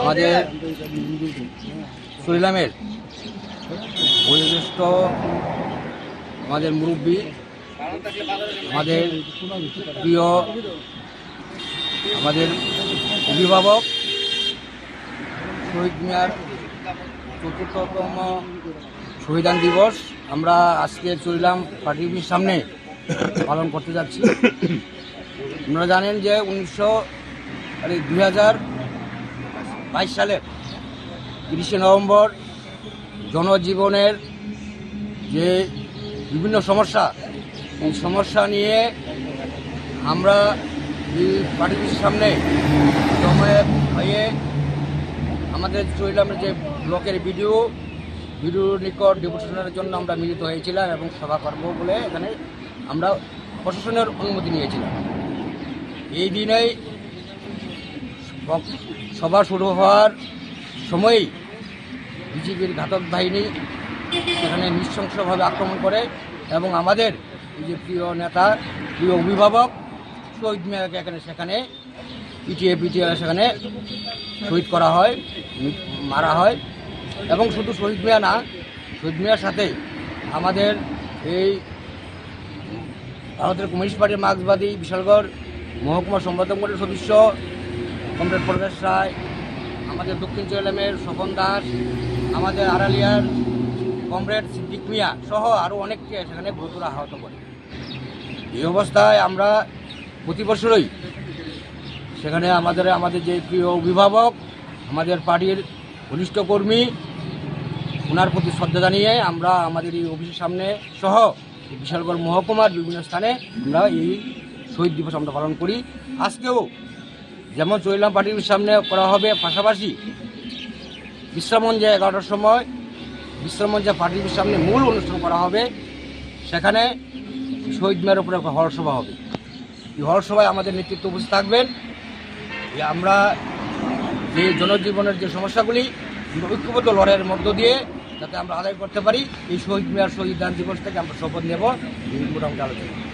আমাদের সুরিলামের বয়োজ্যেষ্ঠ আমাদের মুরব্বী, আমাদের প্রিয়, আমাদের অভিভাবক, শহীদ মিয়ার চতুর্থতম শহীদান দিবস। আমরা আজকে চলিলাম পার্টি অফিসের সামনে পালন করতে যাচ্ছি। আপনারা জানেন যে উনিশশো দুই হাজার বাইশ সালের তিরিশে নভেম্বর জনজীবনের যে বিভিন্ন সমস্যা, এই সমস্যা নিয়ে আমরা এই পার্টি সামনে জমায়েত হয়ে আমাদের চলিলামের যে ব্লকের ভিডিও ভিডিওর নিকট ডেপুটেশনের জন্য আমরা মিলিত হয়েছিলাম এবং সভা করব বলে এখানে আমরা প্রশাসনের অনুমতি নিয়েছিলাম। এই দিনেই সভা শুরু হওয়ার সময়ই বিজেপির ঘাতক বাহিনী সেখানে নৃশংসভাবে আক্রমণ করে এবং আমাদের এই যে প্রিয় নেতা, প্রিয় অভিভাবক শহীদ মিয়াকে এখানে সেখানে পিটিয়ে পিটিয়ে সেখানে শহীদ করা হয়, মারা হয় এবং শুধু শহীদ মিয়া না, শহীদ মিয়ার সাথে আমাদের এই ভারতের কমিউনিস্ট পার্টির মার্ক্সবাদী বিশালগড় মহকুমা সম্পাদক সদস্য কমরেড প্রকাশ রায়, আমাদের দক্ষিণ চৈলামের স্বপন দাস, আমাদের আড়ালিয়ার কমরেড সিদ্দিক মিয়া সহ আরও অনেককে সেখানে গুরুতর আহত করে। এই অবস্থায় আমরা প্রতি বছরই সেখানে আমাদের আমাদের যে প্রিয় অভিভাবক, আমাদের পার্টির ঘনিষ্ঠ কর্মী ওনার প্রতি শ্রদ্ধা জানিয়ে আমরা আমাদের এই অফিসের সামনে সহ বিশালগড় মহকুমার বিভিন্ন স্থানে আমরা এই শহীদ দিবস আমরা পালন করি। আজকেও যেমন চৈলাম পার্টির সামনে করা হবে পাশাপাশি বিশ্রামঞ্জে এগারোটার সময় বিশ্রামঞ্জে পার্টির সামনে মূল অনুষ্ঠান করা হবে। সেখানে শহীদ মেয়ের উপরে একটা হল সভা হবে। এই হরসভায় আমাদের নেতৃত্ব উপস্থিত থাকবেন। আমরা যে জনজীবনের যে সমস্যাগুলি ঐক্যবদ্ধ লড়াইয়ের মধ্য দিয়ে যাতে আমরা আদায় করতে পারি, এই শহীদ মেয়ার শহীদ দান দিবস থেকে আমরা শপথ নেব। মোটামুটি আলোচনা